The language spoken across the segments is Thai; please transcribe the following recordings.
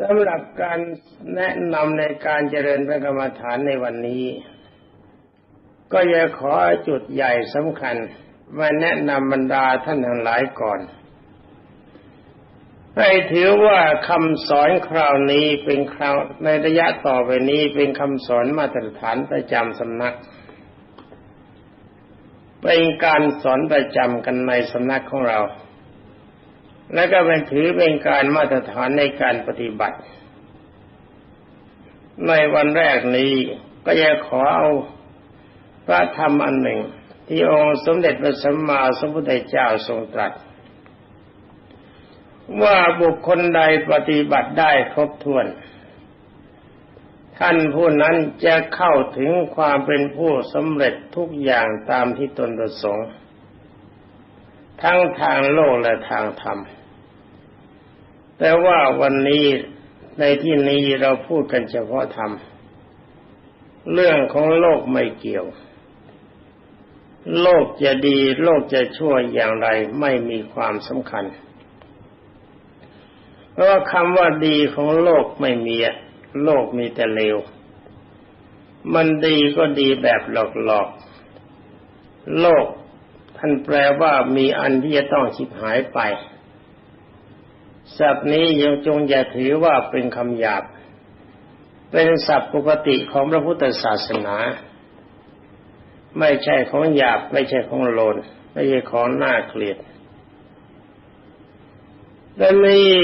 สำหรับการแนะนำในการเจริญพระกรรมฐานในวันนี้ ก็จะขอจุดใหญ่สำคัญมาแนะนำบรรดาท่านทั้งหลายก่อน ให้ถือว่าคำสอนคราวนี้เป็นคราวในระยะต่อไปนี้เป็นคำสอนมาตรฐานประจำสำนัก เป็นการสอนประจำกันในสำนักของเรา และก็เป็นถือเป็นการมาตรฐานในการปฏิบัติ ในวันแรกนี้ก็จะขอเอาพระธรรมอันหนึ่ง ที่องค์สมเด็จพระสัมมาสัมพุทธเจ้าทรงตรัส ว่าบุคคลใดปฏิบัติได้ครบถ้วน ท่านผู้นั้นจะเข้าถึงความเป็นผู้สำเร็จทุกอย่างตามที่ตนประสงค์ ทั้งทางโลกและทางธรรม แต่ว่าวันนี้ในที่นี้เราพูดกันเฉพาะธรรม เรื่องของโลกไม่เกี่ยว โลกจะดี โลกจะชั่วอย่างไรไม่มีความสำคัญ เพราะว่าคำว่าดีของโลกไม่มี โลกมีแต่เลว มันดีก็ดีแบบหลอกๆ โลกท่านแปลว่ามีอันที่จะต้องชิบหายไป ศัพท์นี้ยังจงอย่าถือว่าเป็นคำหยาบ เป็นศัพท์ปกติของพระพุทธศาสนา ไม่ใช่ของหยาบ ไม่ใช่ของโลน ไม่ใช่ของน่าเกลียดและนี่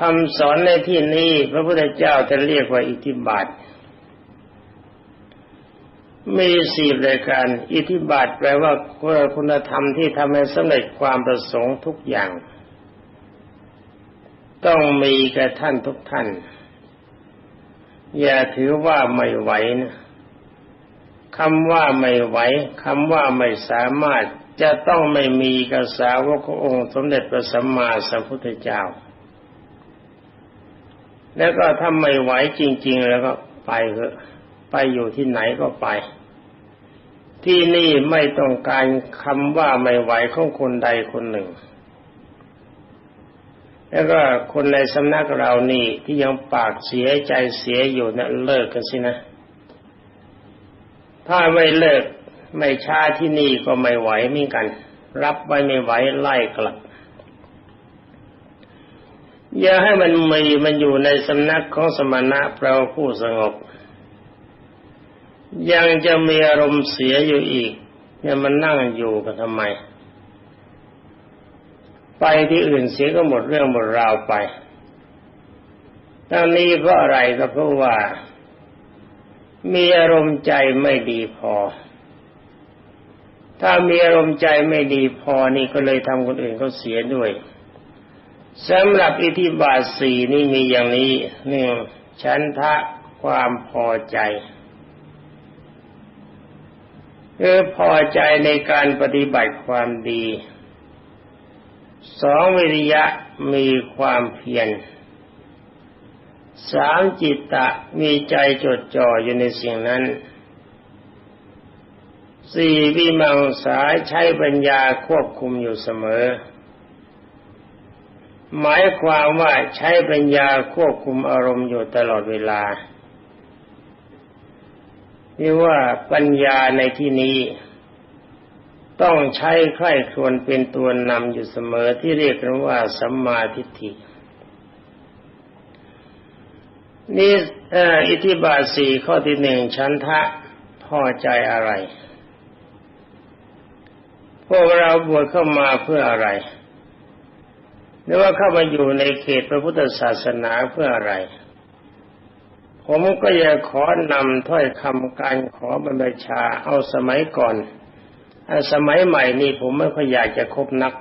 คำสอนในที่นี้พระพุทธเจ้าจะเรียกว่าอิทธิบาท มีสี่รายการ อิทธิบาทแปลว่าคุณธรรมที่ทำให้สำเร็จความประสงค์ทุกอย่าง ต้องมีแก่ท่านทุกท่าน อย่าถือว่าไม่ไหวนะคำว่าไม่ไหวคำว่าไม่สามารถจะต้องไม่มีกษาวกองค์สมเด็จพระสัมมาสัมพุทธเจ้า แล้วก็ถ้าไม่ไหวจริง ๆ แล้วก็ไปเถอะไปอยู่ที่ไหนก็ไป ที่นี่ไม่ต้องการคำว่าไม่ไหวของคนใดคนหนึ่ง แล้วก็คนในสำนักเรานี่ที่ยังปากเสียใจเสียอยู่นะเลิกกันสินะ ถ้าไม่เลิกไม่ช้าที่นี่ก็ไม่ไหวมือนกัน รับไว้ไม่ไหวไล่กลับ อย่าให้มันมีมันอยู่ในสำนักของสมณะแปลว่าผู้สงบ ยังจะมีอารมณ์เสียอยู่อีกเนี่ยมันนั่งอยู่กันทำไม ไปที่อื่นเสียก็หมดเรื่องหมดราวไปทั้งนี้เพราะอะไรก็เพราะว่า มีอารมณ์ใจไม่ดีพอ ถ้ามีอารมณ์ใจไม่ดีพอนี่ก็เลยทำคนอื่นเขาเสียด้วยสำหรับอิทธิบาทสี่นี่มีอย่างนี้หนึ่งฉันทะความพอใจคือพอใจในการปฏิบัติความดี สองวิริยะมีความเพียรสามจิตตะมีใจจดจ่ออยู่ในสิ่งนั้นสี่วิมังสาใช้ปัญญาควบคุมอยู่เสมอ หมายความว่าใช้ปัญญาควบคุมอารมณ์อยู่ตลอดเวลาที่ว่าปัญญาในที่นี้ ต้องใช้ใคร่ครวญเป็นตัวนำอยู่เสมอที่เรียกกันว่าสัมมาทิฏฐินี่อิทธิบาทสี่ข้อที่หนึ่งชันทะพอใจอะไร พวกเราบวชเข้ามาเพื่ออะไรหรือว่าเข้ามาอยู่ในเขตพระพุทธศาสนาเพื่ออะไร ผมก็อยากขอนำถ้อยคำการขอบรรพชาเอาสมัยก่อน สมัยใหม่นี่ผมไม่ค่อยอยากจะคบนัก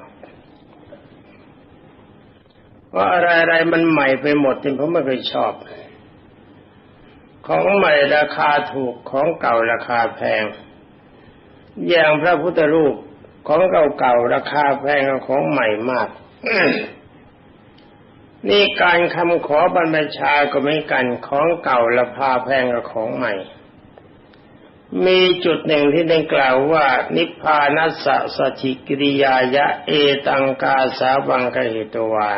เพราะอะไรอะไรมันใหม่ไปหมดจนผมไม่เคยชอบ ของใหม่ราคาถูกของเก่าราคาแพง อย่างพระพุทธรูปของเก่าๆราคาแพงกว่าของใหม่มากนี่การคำขอบรรพชาก็ไม่กันของเก่าละพาแพงกับของใหม่ มีจุดหนึ่งที่ได้กล่าวว่า นิพพานัสสะสชิกิริยายะเอตังกาสาวังกเหตวา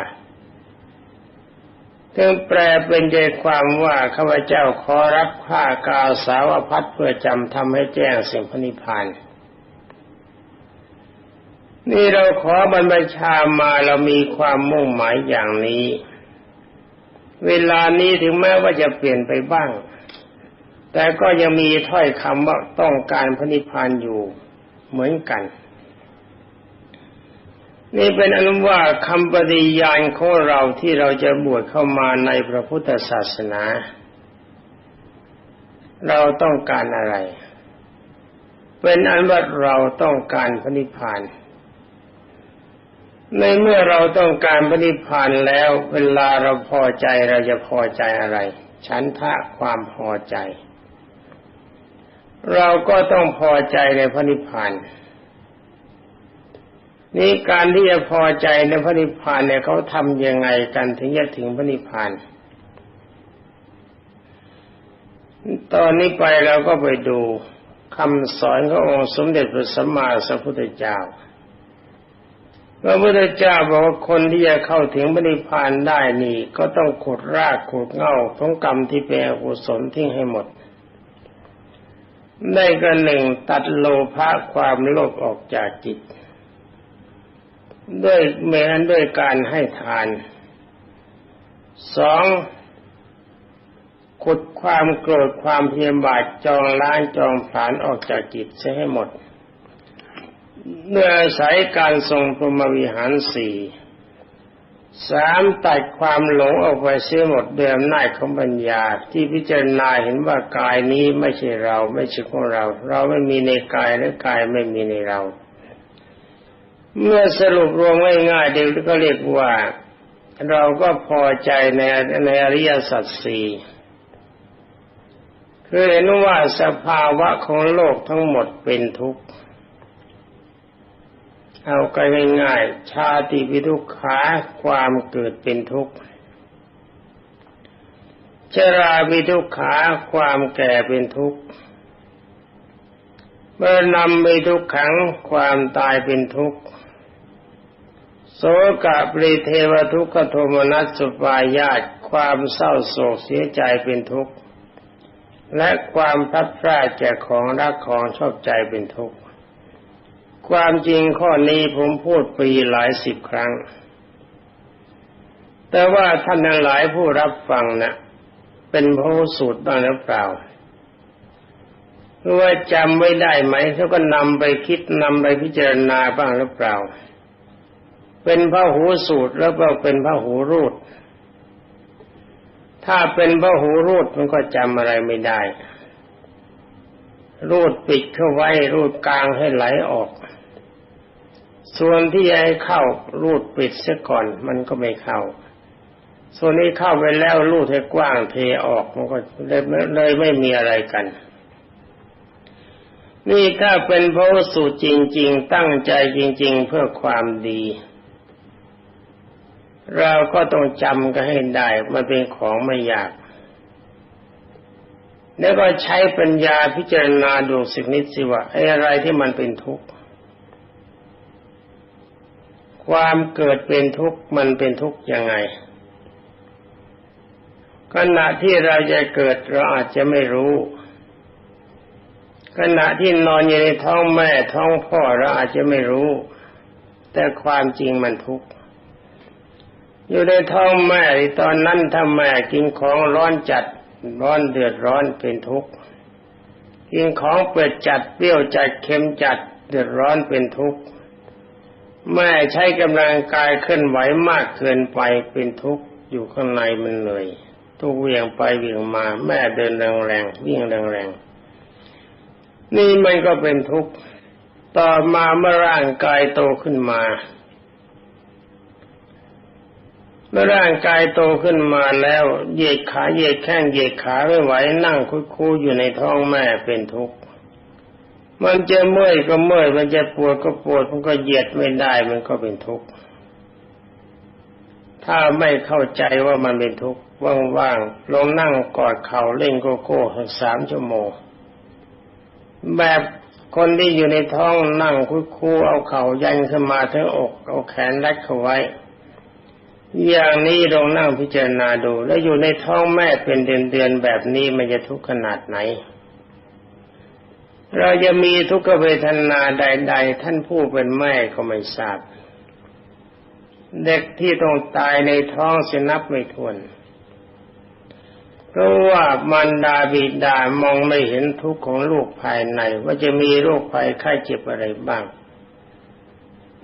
เทจึงแปลเป็นใจความว่าข้าพเจ้าขอรับข้ากาสาวพัดเพื่อจำทำให้แจ้งสิ่งพนิพานนี่เราขอบรรพชามาเรามีความมุ่งหมายอย่างนี้ เวลานี้ถึงแม้ว่าจะเปลี่ยนไปบ้าง แต่ก็ยังมีถ้อยคำว่าต้องการพนิพานอยู่เหมือนกัน นี่เป็นอนุว่าคำปฏิญาณของเราที่เราจะบวชเข้ามาในพระพุทธศาสนา เราต้องการอะไร เป็นอันว่าเราต้องการพระนิพพานในเมื่อเราต้องการพระนิพพานแล้ว เวลาเราพอใจเราจะพอใจอะไร ฉันทะความพอใจ เราก็ต้องพอใจในพระนิพพานนี่การที่จะพอใจในพระนิพพานเนี่ยเขาทำยังไงกันถึงจะถึงพระนิพพานตอนนี้ไปเราก็ไปดูคำสอนขององค์สมเด็จพระสัมมาสัมพุทธเจ้าพระพุทธเจ้าบอกว่าคนที่จะเข้าถึงพระนิพพานได้นี่ ก็ต้องขุดรากขุดเง่าของกรรมที่เป็นอกุศลทิ้งให้หมด ได้ก็หนึ่งตัดโลภะความโลภออกจากจิต ด้วยเมื่อนด้วยการให้ทานสองขุดความโกรธความเพียรบาดจองล้างจองผลาญออกจากจิตใช้ให้หมดเมื่ออาศัยการทรงพรหมวิหารสี่ สามตัดความหลงออกไปเสียหมดเด้วยอำนาของปัญญา ที่พิจารณาเห็นว่ากายนี้ไม่ใช่เราไม่ใช่ของเรา เราไม่มีในกายและกายไม่มีในเรา เมื่อสรุปรวมง่ายๆเด็กก็เรียกว่า เราก็พอใจในในอริยสัจสี่คือเห็นว่าสภาวะของโลกทั้งหมดเป็นทุกข์ เอากันง่ายๆชาติวิทุกขาความเกิดเป็นทุกข์ชราวิทุกขาความแก่เป็นทุกข์เมื่อนำไปทุกขังความตายเป็นทุกข์โสกะปริเทวทุกขโทมนัสสุปายาตความเศร้าโศกเสียใจเป็นทุกข์และความพัดพลาดจากของรักของชอบใจเป็นทุกข์ ความจริงข้อนี้ผมพูดปีหลายสิบครั้ง แต่ว่าท่านทั้งหลายผู้รับฟังนะ่ะ เป็นพระสูตรบ้างหรือเปล่าหรือว่าจำไว้ได้ไหมเขาก็นำไปคิดนำไปพิจารณาบ้างหรือเปล่า เป็นพระหูสูตรแล้วก็เป็นพระหูรูด ถ้าเป็นพระหูรูดมันก็จำอะไรไม่ได้รูดปิดเข้าไว้รูดกลางให้ไหลออก ส่วนที่ให้เข้ารูดปิดเสียก่อนมันก็ไม่เข้า ส่วนนี้เข้าไปแล้วรูดให้กว้างเทออกมันก็เลยเลยไม่มีอะไรกัน นี่ถ้าเป็นพระสูตรจริง ๆ ตั้งใจจริง ๆ เพื่อความดี เราก็ต้องจำกันให้ได้มันเป็นของไม่ยาก แล้วก็ใช้ปัญญาพิจารณาดูสิ่งนี้สิว่าไอ้อะไรที่มันเป็นทุกข์ ความเกิดเป็นทุกข์มันเป็นทุกข์ยังไงขณะที่เราจะเกิดเราอาจจะไม่รู้ ขณะที่นอนอยู่ในท้องแม่ท้องพ่อเราอาจจะไม่รู้ แต่ความจริงมันทุกข์อยู่ในท้องแม่ตอนนั้นถ้าแม่กินของร้อนจัดร้อนเดือดร้อนเป็นทุกข์กินของเปิดจัดเปรี้ยวจัดเค็มจัดเดือดร้อนเป็นทุกข์ แม่ใช้กำลังกายเคลื่อนไหวมากเกินไปเป็นทุกข์อยู่ข้างในมันเหนื่อยทุกเวียงไปเวียงมา แม่เดินแรงแรงวิ่งแรงแรงนี่มันก็เป็นทุกข์ต่อมาเมื่อร่างกายโตขึ้นมา เมื่อร่างกายโตขึ้นมาแล้วเหยียดขาเหยียดแข้งเหยียดขาไม่ไหวนั่งคุยๆอยู่ในท้องแม่เป็นทุกข์ มันจะเมื่อยก็เมื่อย มันจะปวดก็ปวด มันก็เหยียดไม่ได้ มันก็เป็นทุกข์ ถ้าไม่เข้าใจว่ามันเป็นทุกข์ว่างๆลงนั่งกอดเข่าเล่นโกโก้สามชั่วโมง แบบคนที่อยู่ในท้องนั่งคุยๆเอาเข่ายันขึ้นมาถึงอก เอาแขนรัดเข้าไว้ อย่างนี้ลองนั่งพิจารณาดู แล้วอยู่ในท้องแม่เป็นเดือนๆแบบนี้มันจะทุกข์ขนาดไหน เราจะมีทุกขเวทนาใด ๆ ท่านผู้เป็นแม่ก็ไม่ทราบ เด็กที่ต้องตายในท้องเสนับไม่ทวน เพราะว่ามารดาบิดามองไม่เห็นทุกข์ของลูกภายใน ว่าจะมีโรคภัยไข้เจ็บอะไรบ้าง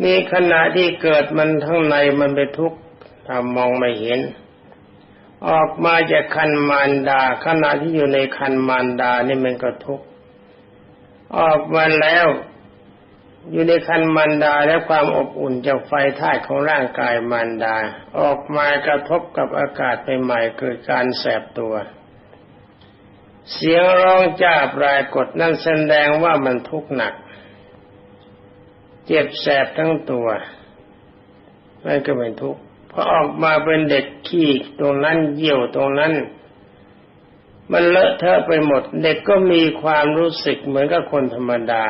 มีขณะที่เกิดมันทั้งในมันเป็นทุกข์ถ้ามองไม่เห็นออกมาจากคันมารดาขณะที่อยู่ในคันมารดานี่มันก็ทุกข์ ออกมาแล้ว อยู่ในคันมารดาและความอบอุ่นจากไฟธาตุของร่างกายมารดา ออกมากระทบกับอากาศใหม่ๆเกิดการแสบตัว เสียงร้องจ้าปรากฏนั่นแสดงว่ามันทุกข์หนัก เจ็บแสบทั้งตัวนั่นก็เป็นทุกข์พอออกมาเป็นเด็กขี้ตรงนั้นเยี่ยวตรงนั้น มันเลอะเทอะไปหมด เด็กก็มีความรู้สึกเหมือนกับคนธรรมดา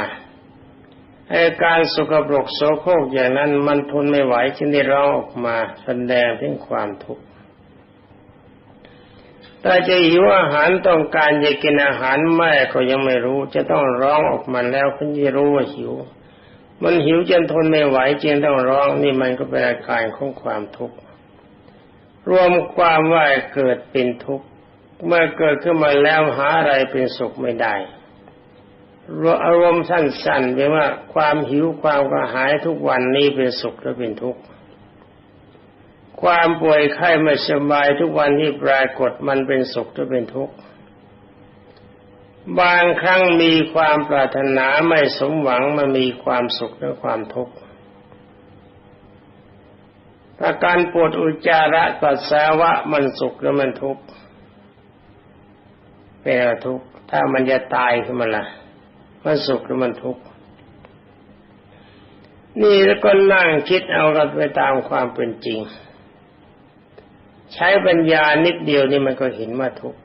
อาการสกปรกโสโครกอย่างนั้นมันทนไม่ไหวจึงได้ร้องออกมาแสดงถึงความทุกข์ถ้าจะหิวอาหารต้องการจะกินอาหารแม่ก็ยังไม่รู้ จะต้องร้องออกมาแล้วเพิ่งจะรู้ว่าหิว มันหิวจนทนไม่ไหวจึงต้องร้องนี่มันก็เป็นอาการของความทุกข์รวมความว่าเกิดเป็นทุกข์ เมื่อเกิดขึ้นมาแล้วหาอะไรเป็นสุขไม่ได้อารมณ์สั้นๆเป็นว่าความหิวความกระหายทุกวันนี้เป็นสุขหรือเป็นทุกข์ ความป่วยไข้ไม่สบายทุกวันที่ปรากฏมันเป็นสุขหรือเป็นทุกข์ บางครั้งมีความปรารถนาไม่สมหวังมันมีความสุขหรือความทุกข์ถ้าการปวดอุจจาระปัสสาวะมันสุขหรือมันทุกข์ เป็นทุกข์ถ้ามันจะตายขึ้นมาละ่ะมันสุขหรือมันทุกข์นี่แล้วก็นั่งคิดเอากันไปตามความเป็นจริง ใช้ปัญญานิดเดียวนี่มันก็เห็นว่าทุกข์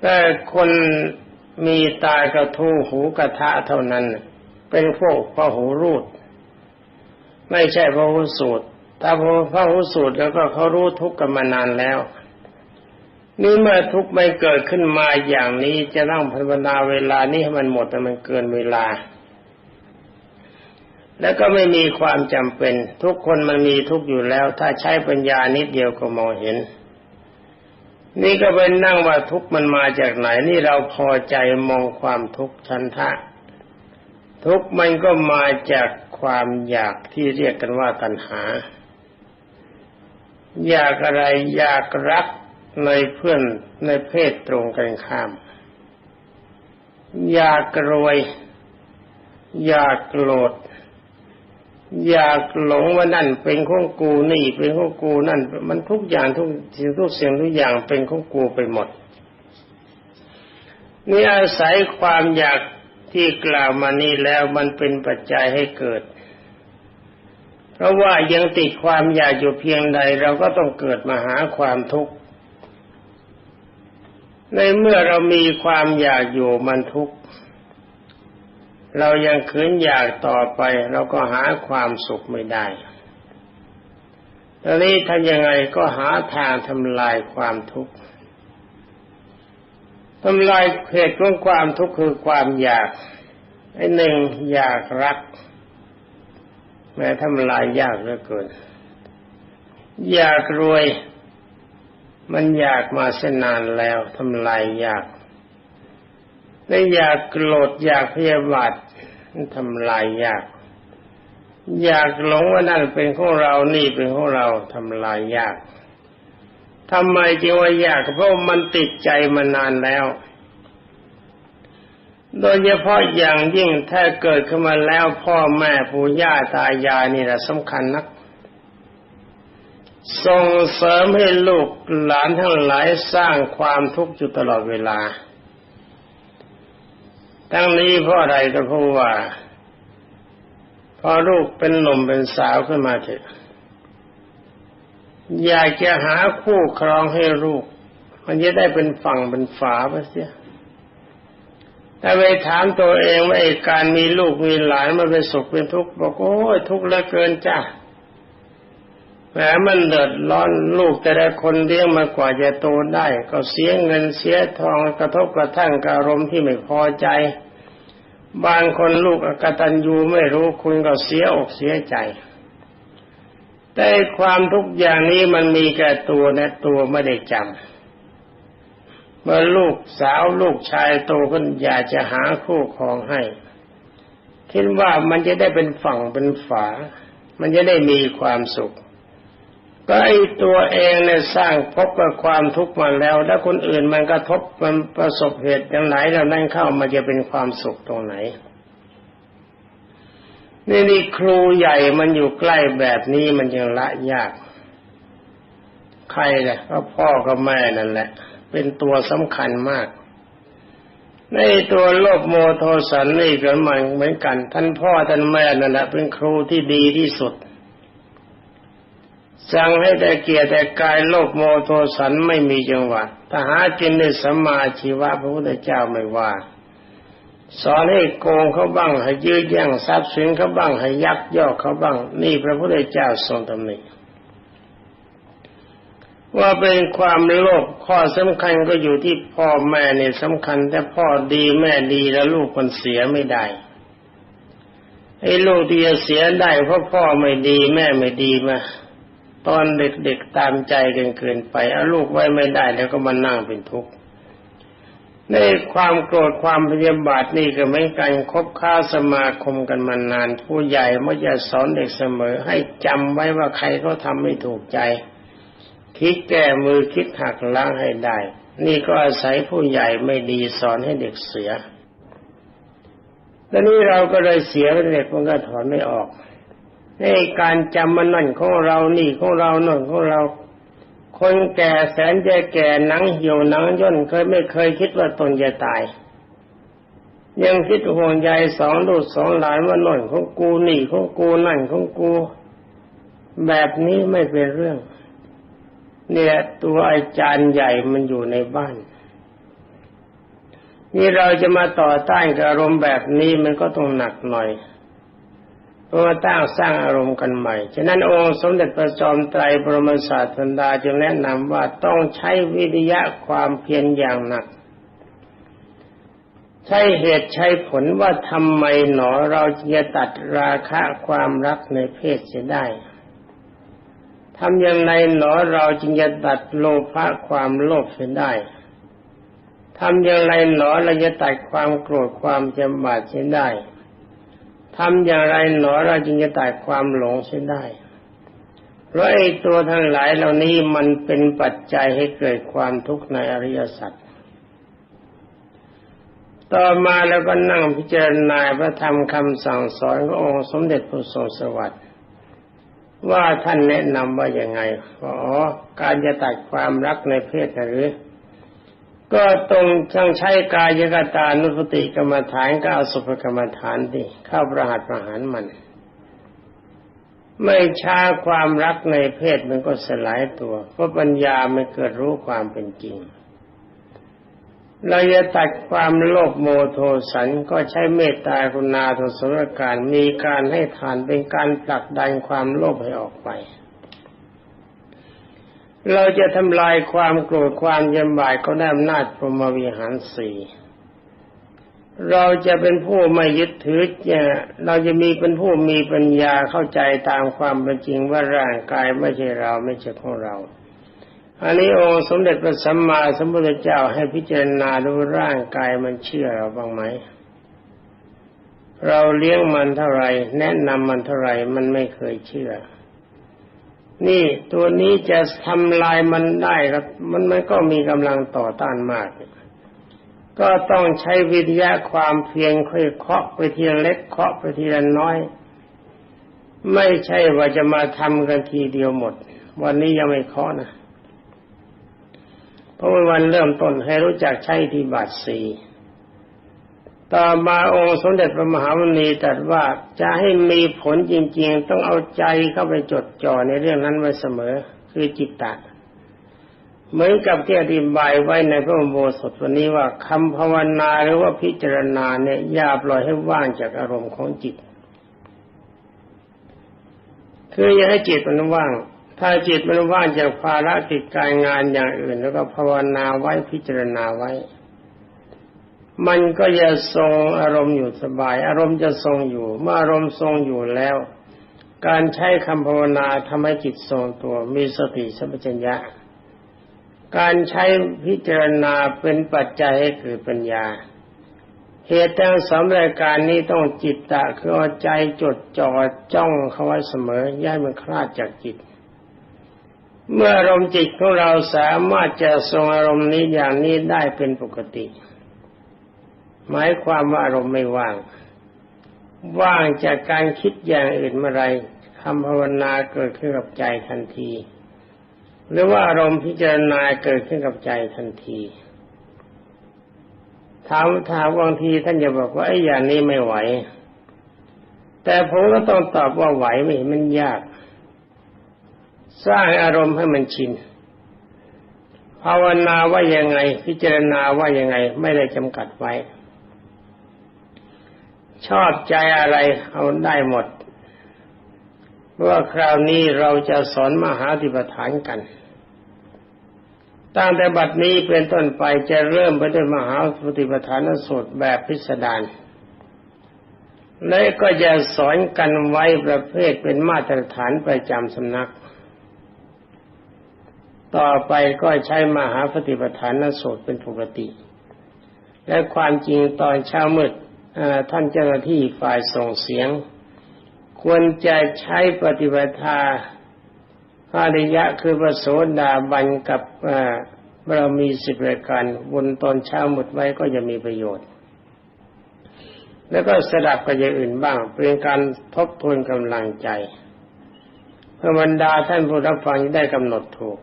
แต่คนมีตากระทูหูกระทะเท่านั้น เป็นพวกพระหูรูด ไม่ใช่พระหูสูตรถ้าพระหูสูตรแล้วก็เขารู้ทุกข์กันมานานแล้ว นี่เมื่อทุกข์ไม่เกิดขึ้นมาอย่างนี้จะต้องภาวนาเวลานี้ให้มันหมดแต่มันเกินเวลา แล้วก็ไม่มีความจำเป็น ทุกคนมันมีทุกข์อยู่แล้ว ถ้าใช้ปัญญานิดเดียวก็มองเห็น นี่ก็เป็นนั่งว่าทุกข์มันมาจากไหน นี่เราพอใจมองความทุกข์ชันทะ ทุกข์มันก็มาจากความอยากที่เรียกกันว่าตัณหา อยากอะไรอยากรัก ในเพื่อนในเพศตรงกันข้าม อยากรวย อยากโกรธ อยากหลงว่านั่นเป็นของกูนี่ เป็นของกูนั่น มันทุกอย่างทุกสิ่งทุกเสียงทุกอย่างเป็นของกูไปหมดนี่อาศัยความอยากที่กล่าวมานี้แล้วมันเป็นปัจจัยให้เกิด เพราะว่ายังติดความอยากอยู่เพียงใดเราก็ต้องเกิดมาหาความทุกข์ ในเมื่อเรามีความอยากอยู่มันทุกข์ เรายังขืนอยากต่อไปเราก็หาความสุขไม่ได้ตอนนี้ทำยังไงก็หาทางทำลายความทุกข์ทำลายเหตุของความทุกข์คือความอยากไอ้หนึ่งอยากรัก แม้ทำลายยากเหลือเกิน อยากรวย มันอยากมาเส้นนานแล้วทำลายยากและอยากโกรธอยากพยาบาททำลายยาก อยากหลงว่านั่นเป็นของเรานี่เป็นของเราทำลายยากทำไมจึงว่ายากเพราะมันติดใจมานานแล้ว โดยเฉพาะอย่างยิ่งถ้าเกิดขึ้นมาแล้วพ่อแม่ปู่ย่าตายายนี่แหละสำคัญนัก ส่งเสริมให้ลูกหลานทั้งหลายสร้างความทุกข์อยู่ตลอดเวลา ทั้งนี้เพราะอะไรก็เพราะว่าพอลูกเป็นหนุ่มเป็นสาวขึ้นมาเถอะอยากจะหาคู่ครองให้ลูก มันจะได้เป็นฝั่งเป็นฝาไปเสียแต่ไปถามตัวเองว่าการมีลูกมีหลานมันเป็นสุขเป็นทุกข์บอกโอ้ยทุกข์เหลือเกินจ้า แหมมันเดือดร้อนลูกแต่ละคนเลี้ยงมากว่าจะโตได้ ก็เสียเงินเสียทองกระทบกระทั่งกับอารมณ์ที่ไม่พอใจ บางคนลูกอกตัญญูไม่รู้คุณก็เสียอกเสียใจ แต่ความทุกอย่างนี้มันมีแก่ตัวนะตัวไม่ได้จำเมื่อลูกสาวลูกชายโตขึ้นอยากจะหาคู่ครองให้ คิดว่ามันจะได้เป็นฝั่งเป็นฝา มันจะได้มีความสุข ก็ไอตัวเองเนี่ยสร้างพบกับความทุกข์มาแล้ว แล้วคนอื่นมันกระทบมันประสบเหตุอย่างไหนแล้วนั่นเข้ามันจะเป็นความสุขตรงไหนนี่นี่ครูใหญ่มันอยู่ใกล้แบบนี้มันยังละยาก ใครล่ะก็พ่อกับแม่นั่นแหละ เป็นตัวสำคัญมาก ในตัวโลภโมโทสันนี่ก็มันเหมือนกัน ท่านพ่อท่านแม่นั่นแหละเป็นครูที่ดีที่สุด สั่งให้แต่เกียรติแต่กายโลภโมโทสันไม่มีจังหวะถ้าหากินในสัมมาชีวะพระพุทธเจ้าไม่ว่า สอนให้โกงเขาบ้างให้ยืดแย่งทรัพย์สินเขาบ้างให้ยักยอกเขาบ้าง นี่พระพุทธเจ้าทรงตำหนิว่าเป็นความโลภข้อสำคัญก็อยู่ที่พ่อแม่เนี่ยสำคัญ แต่พ่อดีแม่ดีแล้วลูกคนเสียไม่ได้ไอ้ลูกที่จะเสียได้เพราะพ่อไม่ดีแม่ไม่ดีมา ตอนเด็กๆตามใจกันเกินไปเอาลูกไว้ไม่ได้แล้วก็มานั่งเป็นทุกข์ในความโกรธความพยาบาทนี่ก็ไม่กันคบค้าสมาคมกันมานาน ผู้ใหญ่เมื่อจะสอนเด็กเสมอ ให้จำไว้ว่าใครเขาทำไม่ถูกใจ คิดแก้มือคิดหักล้างให้ได้ นี่ก็อาศัยผู้ใหญ่ไม่ดีสอนให้เด็กเสียแล้วนี้เราก็เลยเสียเด็กมันก็ถอนไม่ออก ในการจำมันนั่นของเรานี่ของเรานั่นของเรา คนแก่แสนจะแก่หนังเหี่ยวหนังย่นเคยไม่เคยคิดว่าตนจะตาย ยังคิดห่วงใยสองลูกสองหลานว่านั่นของกูนี่ของกูนั่นของกู แบบนี้ไม่เป็นเรื่อง เนี่ยตัวอาจารย์ใหญ่มันอยู่ในบ้านนี่เราจะมาต่อต้านกับอารมณ์แบบนี้มันก็ต้องหนักหน่อย เพื่อตั้งสร้างอารมณ์กันใหม่ ฉะนั้นองค์สมเด็จพระจอมไตรบรมศาสตร์ธนดาจึงแนะนำว่าต้องใช้วิริยะความเพียรอย่างหนัก ใช้เหตุใช้ผลว่าทำไมหนอเราจะตัดราคะความรักในเพศจะได้ทำอย่างไรหนอเราจึงจะตัดโลภะความโลภจะได้ทำอย่างไรหนอเราจะตัดความโกรธความจำบาดจะได้ ทำอย่างไรหนอเราจึงจะตัดความหลงเสียได้ เพราะไอ้ตัวทั้งหลายเหล่านี้มันเป็นปัจจัยให้เกิดความทุกข์ในอริยสัจต่อมาแล้วก็นั่งพิจารณาพระธรรมคำสั่งสอนขององค์สมเด็จพระทรงสวัสดิ์ว่าท่านแนะนำว่าอย่างไงอ๋อการจะตัดความรักในเพศหรือ ก็ตรงช่างใช้กายกตานุสติกรรมฐานก็เอาสุภกรรมฐานดิเข้าประหัตประหารมัน ไม่ช้าความรักในเพศมันก็สลายตัว เพราะปัญญาไม่เกิดรู้ความเป็นจริง เราจะตัดความโลภโมโทสันก็ใช้เมตตากรุณาทสรการมีการให้ทานเป็นการผลักดันความโลภให้ออกไป เราจะทำลายความโกรธความยำบ่ายก็ได้อำนาจพรหมวิหารสี่เราจะเป็นผู้ไม่ยึดถือเราจะมีเป็นผู้มีปัญญาเข้าใจตามความเป็นจริงว่าร่างกายไม่ใช่เราไม่ใช่ของเรา อันนี้องค์สมเด็จพระสัมมาสัมพุทธเจ้าให้พิจารณาดูร่างกายมันเชื่อเราบ้างไหม เราเลี้ยงมันเท่าไรแนะนำมันเท่าไรมันไม่เคยเชื่อ นี่ตัวนี้จะทำลายมันได้ครับ มันมันก็มีกำลังต่อต้านมาก ก็ต้องใช้วิทยาความเพียงค่อยเคาะไปทีละเล็กเคาะไปทีละน้อย ไม่ใช่ว่าจะมาทำกันทีเดียวหมด วันนี้ยังไม่เคาะนะเพราะว่าวันเริ่มต้นให้รู้จักใช้ที่บาทสี่ ต่อมาองค์สมเด็จพระมหามุนีตรัสว่าจะให้มีผลจริง ๆ ต้องเอาใจเข้าไปจดจ่อในเรื่องนั้นไว้เสมอ คือจิตตะเหมือนกับที่อธิบายไว้ในพระโมสถวันนี้ว่าคำภาวนาหรือว่าพิจารณาเนี่ยอย่าปล่อยให้ว่างจากอารมณ์ของจิต คืออย่าให้จิตมันว่าง ถ้าจิตมันว่างจากภารกิจการงานอย่างอื่น แล้วก็ภาวนาไว้พิจารณาไว้ มันก็จะทรงอารมณ์อยู่สบาย อารมณ์จะทรงอยู่ เมื่ออารมณ์ทรงอยู่แล้ว การใช้คำภาวนาทำให้จิตทรงตัว มีสติสัมปชัญญะ การใช้พิจารณาเป็นปัจจัยให้เกิดปัญญา เหตุทั้งสองรายการนี้ต้องจิตตะคือเอาใจจดจ่อจ้องเข้าไว้เสมอย่ายมันคลาดจากจิตเมื่ออารมณ์จิตของเราสามารถจะทรงอารมณ์นี้อย่างนี้ได้เป็นปกติ หมายความว่าอารมณ์ไม่ว่าง ว่างจากการคิดอย่างอื่นเมื่อไรคำภาวนาเกิดขึ้นกับใจทันที หรือว่าอารมณ์พิจารณาเกิดขึ้นกับใจทันทีถามถามบางทีท่านจะบอกว่าไอ้อย่างนี้ไม่ไหว แต่ผมก็ต้องตอบว่าไหวไม่มันยาก สร้างอารมณ์ให้มันชินภาวนาว่ายังไง พิจารณาว่ายังไง ไม่ได้จำกัดไว้ ชอบใจอะไรเอาได้หมดเพราะว่าคราวนี้เราจะสอนมหาธิปฐานกัน ตั้งแต่บัดนี้เป็นต้นไปจะเริ่มไปด้วยมหาปฏิปทานสูตรแบบพิสดารและก็จะสอนกันไว้ประเภทเป็นมาตรฐานประจำสำนัก ต่อไปก็ใช้มหาปฏิปทานนสูตรเป็นปกติ และความจริงตอนเช้ามืด ท่านเจ้าหน้าที่ฝ่ายส่งเสียง ควรจะใช้ปฏิปทาภาริยะคือประโสดาบันกับเรามีสิบรายการบนตอนเช้าหมดไว้ก็จะมีประโยชน์ แล้วก็สดับกับอย่างอื่นบ้าง เป็นการทบทวนกำลังใจ เพื่อบรรดาท่านผู้รับฟังได้กำหนดถูก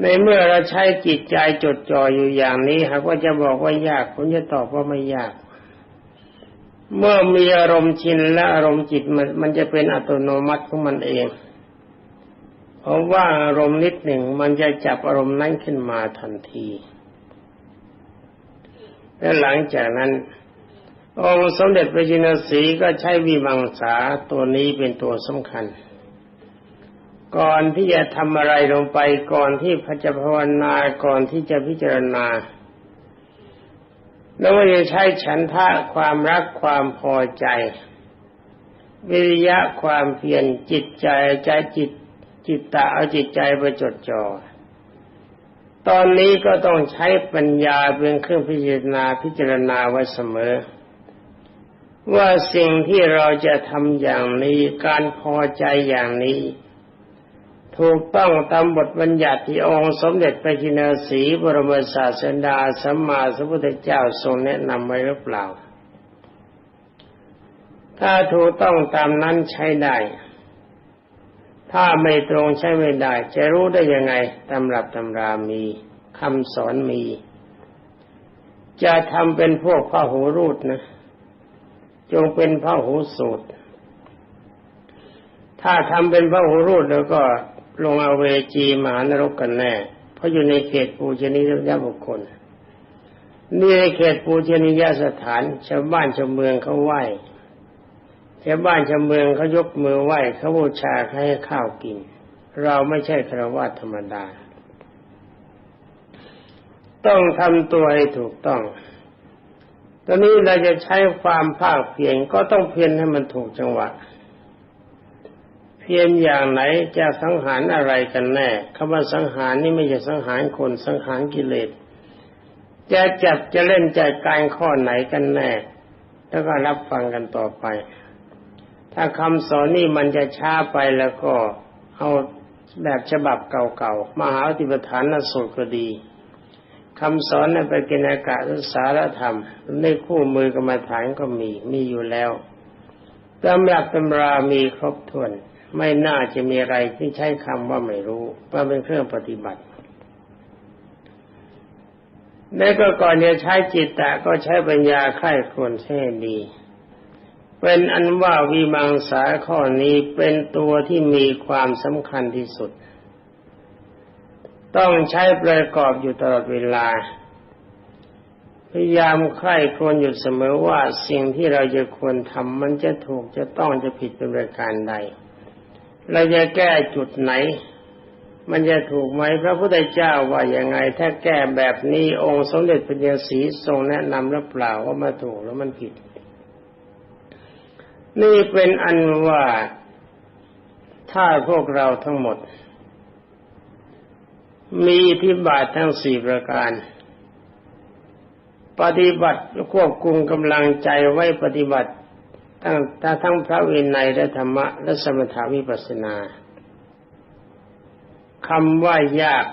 ในเมื่อเราใช้จิตใจจดจ่ออยู่อย่างนี้หากว่าจะบอกว่ายากผมจะตอบว่าไม่ยาก เมื่อมีอารมณ์ชินและอารมณ์จิตมันมันจะเป็นอัตโนมัติของมันเอง เพราะว่าอารมณ์นิดหนึ่งมันจะจับอารมณ์นั้นขึ้นมาทันที และหลังจากนั้นองค์สมเด็จพระจินสีก็ใช้วิมังสาตัวนี้เป็นตัวสำคัญ ก่อนที่จะทำอะไรลงไปก่อนที่พระจะภาวนาก่อนที่จะพิจารณา แล้วว่าจะใช้ฉันทะความรักความพอใจ วิริยะความเพียรจิตใจใจจิตจิตตาเอาจิตใจไปจดจ่อตอนนี้ก็ต้องใช้ปัญญาเป็นเครื่องพิจารณาพิจารณาไว้เสมอ ว่าสิ่งที่เราจะทำอย่างนี้การพอใจอย่างนี้ ถูกต้องตามบทบัญญัติที่องค์สมเด็จพระจินสีบรมศาสดาสัมมาสัมพุทธเจ้าทรงแนะนำไว้หรือเปล่า ถ้าถูกต้องตามนั้นใช้ได้ ถ้าไม่ตรงใช้ไม่ได้ จะรู้ได้ยังไงตำรับตำรามีคำสอนมี จะทำเป็นพวกพระหูรูดนะ จงเป็นพระหูสูตร ถ้าทำเป็นพระหูรูดแล้วก็ ลงอเวจีมหานรกกันแน่ เพราะอยู่ในเขตปูชนียบุคคลนี่ในเขตปูชนียสถานชาวบ้านชาวเมืองเขาไหว้ชาวบ้านชาวเมืองเขายกมือไหว้เขาบูชาให้ข้าวกิน เราไม่ใช่ครวญธรรมดา ต้องทำตัวให้ถูกต้องตอนนี้เราจะใช้ความภาคเพียรก็ต้องเพียรให้มันถูกจังหวะ เพียงอย่างไหนจะสังหารอะไรกันแน่คำว่าสังหารนี่ไม่ใช่สังหารคนสังหารกิเลสจะจับจะเล่นใจการข้อไหนกันแน่ แล้วก็รับฟังกันต่อไป ถ้าคำสอนนี่มันจะช้าไปแล้วก็เอาแบบฉบับเก่าๆมหาติปฐานนสูตรก็ดีคำสอนในปกิณกะสารธรรม ในคู่มือกรรมฐานก็มีมีอยู่แล้วตำรับตำรามีครบถ้วน ไม่น่าจะมีอะไรที่ใช้คำว่าไม่รู้ ว่าเป็นเครื่องปฏิบัติแล้วก็ก่อนจะใช้จิตตะก็ใช้ปัญญาไข้ควรใช้ดี เป็นอันว่าวิมังสาข้อนี้เป็นตัวที่มีความสำคัญที่สุด ต้องใช้ประกอบอยู่ตลอดเวลา พยายามใคร่ควรอยู่เสมอว่าสิ่งที่เราจะควรทำมันจะถูกจะต้องจะผิดเป็นประการใด เราจะแก้จุดไหน มันจะถูกไหมพระพุทธเจ้าว่าอย่างไง ถ้าแก้แบบนี้องค์สมเด็จพระเจ้าศรีทรงแนะนำหรือเปล่าว่ามาถูกแล้วมันผิด นี่เป็นอันว่าถ้าพวกเราทั้งหมด มีทิบาททั้งสี่ประการ ปฏิบัติควบคุมกำลังใจไว้ปฏิบัติ ทั้งทั้งพระวินัยและธรรมะและสมถาวิปัสนาคำว่ายาก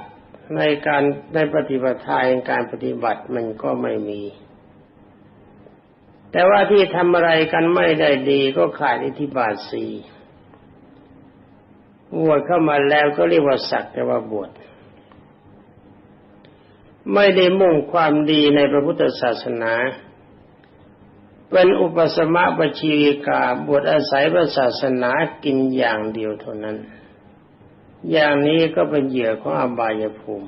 ในการในปฏิบัติทายการปฏิบัติมันก็ไม่มี แต่ว่าที่ทำอะไรกันไม่ได้ดีก็ขาดอิทธิบาทสีบวชเข้ามาแล้วก็เรียกว่าสักแต่ว่าบวชไม่ได้มุ่งความดีในพระพุทธศาสนา เป็นอุปสมะปชีกาบวชอาศัยพระศาสนากินอย่างเดียวเท่านั้น อย่างนี้ก็เป็นเหยื่อของอบายภูมิ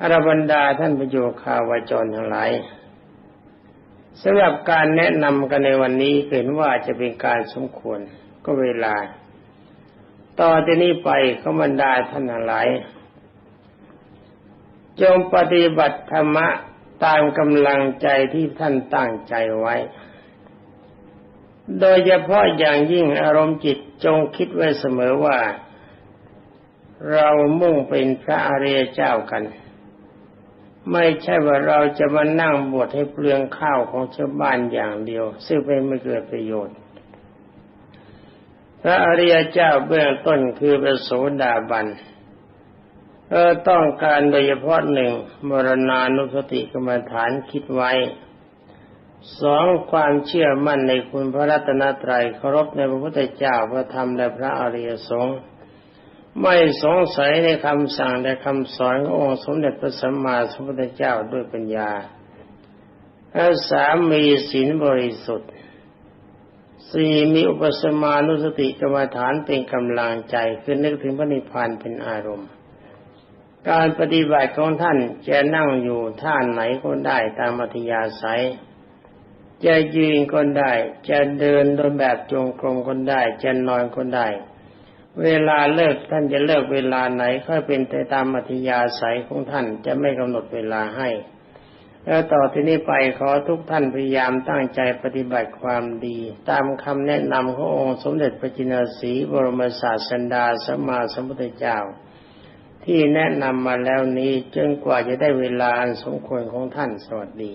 อรบันดาท่านประโยคาวาจรทั้งหลายสำหรับการแนะนำกันในวันนี้เห็นว่าจะเป็นการสมควรก็เวลา ต่อจากนี้ไปขบรรดาท่านหลาย จงปฏิบัติธรรมะ ตามกำลังใจที่ท่านตั้งใจไว้ โดยเฉพาะอย่างยิ่งอารมณ์จิตจงคิดไว้เสมอว่า เรามุ่งเป็นพระอริยเจ้ากัน ไม่ใช่ว่าเราจะมานั่งบวชให้เปลืองข้าวของชาวบ้านอย่างเดียว ซึ่งเป็นไม่เกิดประโยชน์ พระอริยเจ้าเบื้องต้นคือพระโสดาบัน เออต้องการโดยเฉพาะหนึ่งมรณานุสติกรรมฐานคิดไว้สองความเชื่อมั่นในคุณพระรัตนตรัยเคารพในพระพุทธเจ้าพระธรรมและพระอริยสงฆ์ไม่สงสัยในคำสั่งและคำสอนขององค์สมเด็จพระสัมมาสัมพุทธเจ้าด้วยปัญญาและสามมีศีลบริสุทธิ์สี่มีอุปสมานุสติกรรมฐานเป็นกำลังใจคือนึกถึงพระนิพพานเป็นอารมณ์ การปฏิบัติของท่านจะนั่งอยู่ท่านไหนก็ได้ตามมัธยาศัย จะยืนก็ได้ จะเดินโดยแบบจงกรมก็ได้ จะนอนก็ได้ เวลาเลิกท่านจะเลิกเวลาไหนค่อยเป็นไปตามมัธยาศัยของท่านจะไม่กำหนดเวลาให้ แล้วต่อที่นี้ไปขอทุกท่านพยายามตั้งใจปฏิบัติความดี ตามคำแนะนำขององค์สมเด็จพระจินสีบรมศาสดาสัมมาสัมพุทธเจ้า ที่แนะนำมาแล้วนี้จนกว่าจะได้เวลาสมควรของท่านสวัสดี